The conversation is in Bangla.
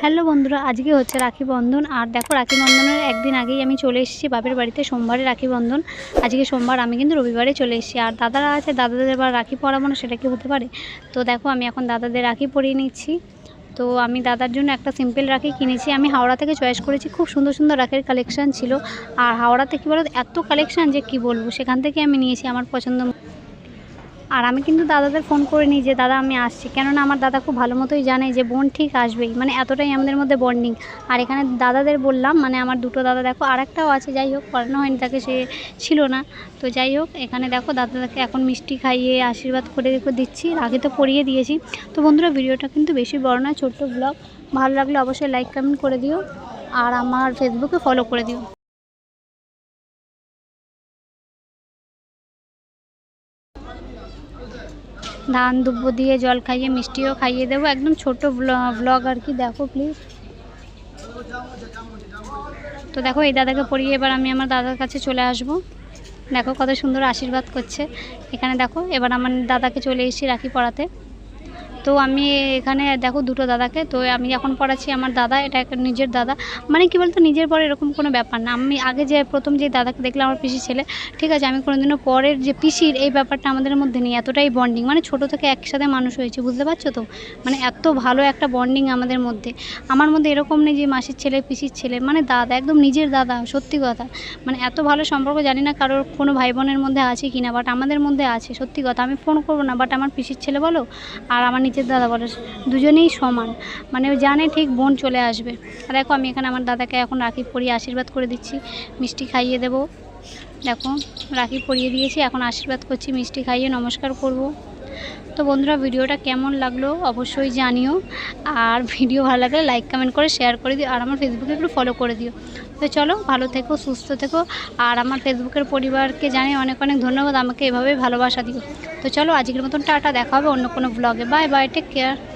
হ্যালো বন্ধুরা, আজকে হচ্ছে রাখি বন্ধন। আর দেখো, রাখি বন্ধনের একদিন আগেই আমি চলে এসেছি বাপের বাড়িতে, সোমবারে রাখি বন্ধন। আজকে সোমবার, আমি কিন্তু রবিবারে চলে এসেছি। আর দাদারা আছে, দাদাদের এবার রাখি পরাবো না, সেটা কি হতে পারে? তো দেখো, আমি এখন দাদাদের রাখি পরিয়ে নিচ্ছি। তো আমি দাদার জন্য একটা সিম্পল রাখি কিনেছি। আমি হাওড়া থেকে চয়েস করেছি, খুব সুন্দর সুন্দর রাখির কালেকশান ছিল। আর হাওড়াতে কী বলো এত কালেকশান যে কি বলব, সেখান থেকে আমি নিয়েছি আমার পছন্দ। আর আমি কিন্তু দাদাদের ফোন করে নিই যে, দাদা, আমি আসছি। কেননা আমার দাদা খুব ভালো মতোই জানে যে, বোন ঠিক আসবেই। মানে এতটাই আমাদের মধ্যে বন্ডিং। আর এখানে দাদাদের বললাম মানে আমার দুটো দাদা দেখো আর একটাও আছে, যাই হোক, পড়ানো হয়নি তাকে, সে ছিল না। তো যাই হোক, এখানে দেখো, দাদাকে এখন মিষ্টি খাইয়ে আশীর্বাদ করে দিচ্ছি, আগে তো পরিয়ে দিয়েছি। তো বন্ধুরা, ভিডিওটা কিন্তু বেশি বড় না ছোট্ট ব্লগ। ভালো লাগলে অবশ্যই লাইক কমেন্ট করে দিও। আর আমার ফেসবুকে ফলো করে দিও। ধান দুব্ব দিয়ে জল খাইয়ে, মিষ্টিও খাইয়ে দেবো। একদম ছোট ব্লগ আর কি, দেখো প্লিজ তো দেখো, এই দাদাকে পড়িয়ে এবার আমি আমার দাদার কাছে চলে আসব। দেখো কত সুন্দর আশীর্বাদ করছে। এখানে দেখো, এবার আমার দাদাকে চলে এসেছি রাখি পড়াতে। তো আমি এখানে দেখো দুটো দাদাকে, তো আমি এখন পড়াচ্ছি আমার দাদা, এটা একটা নিজের দাদা। মানে কি বলতো, নিজের পরে এরকম কোনো ব্যাপার না। আমি আগে যে প্রথম যে দাদাকে দেখলাম আমার পিসির ছেলে, ঠিক আছে, আমি কোনোদিনও পরের যে পিসির এই ব্যাপারটা আমাদের মধ্যে নেই, এতটাই বন্ডিং মানে ছোট থেকে একসাথে মানুষ হয়েছে, বুঝতে পারছ তো? মানে এত ভালো একটা বন্ডিং আমাদের মধ্যে। আমার মধ্যে এরকম নেই যে মাসির ছেলে, পিসির ছেলে মানে দাদা, একদম নিজের দাদা, সত্যি কথা। মানে এত ভালো সম্পর্ক, জানি না কারোর কোনো ভাই বোনের মধ্যে আছে কি না বাট আমাদের মধ্যে আছে, সত্যি কথা। আমি ফোন করব না বাট আমার পিসির ছেলে বলো, আর আমার নিচের দাদা বলে, দুজনেই সমান। মানে জানে ঠিক বোন চলে আসবে। আর দেখো, আমি এখানে আমার দাদাকে এখন রাখি পরিয়ে আশীর্বাদ করে দিচ্ছি। মিষ্টি খাইয়ে দেবো। দেখো, রাখি পরিয়ে দিয়েছি, এখন আশীর্বাদ করছি, মিষ্টি খাইয়ে নমস্কার করব। তো বন্ধুরা, ভিডিওটা কেমন লাগল অবশ্যই জানিও। আর ভিডিও ভালো লাগলে লাইক, কমেন্ট করে শেয়ার করে দিও, আর আমার ফেসবুকে একটু ফলো করে দিও। তো চলো, ভালো থেকো, সুস্থ থেকো। আর আমার ফেসবুকের পরিবারকে জানি অনেক অনেক ধন্যবাদ, আমাকে এভাবেই ভালোবাসা দিও। তো চলো, আজকের মতন টাটা, দেখা হবে অন্য কোনো ব্লগে বাই বাই টেক কেয়ার